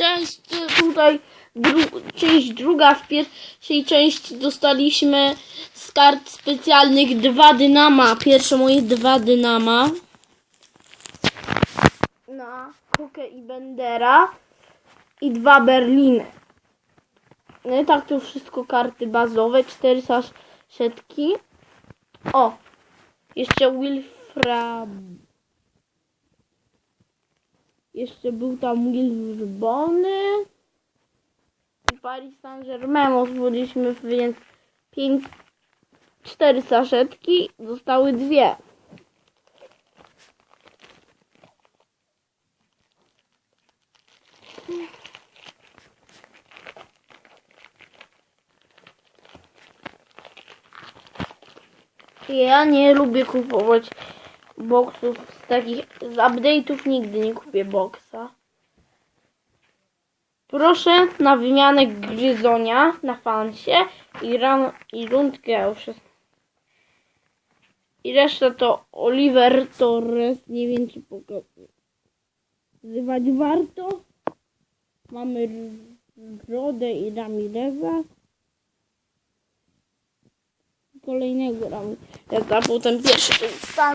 część tutaj, dru, część druga. W pierwszej części dostaliśmy z kart specjalnych dwa dynama. Pierwsze moje dwa dynama. Na Kukę i Bendera. I dwa Berliny. No i tak to wszystko karty bazowe. Cztery saszetki. O! Jeszcze Wilfra... Jeszcze był tam Wilbony. I Paris Saint-Germain otworzyliśmy, więc pięć, cztery saszetki, zostały dwie. Ja nie lubię kupować boksów z takich, z update'ów nigdy nie kupię boksa. Proszę na wymianę gryzonia na fansie i, ran, i rundkę. I reszta to Oliver Torres. Nie wiem czy pokazywać warto. Mamy Rodę i Ramireza. Kolejnego Ramireza. Potem pierwszy San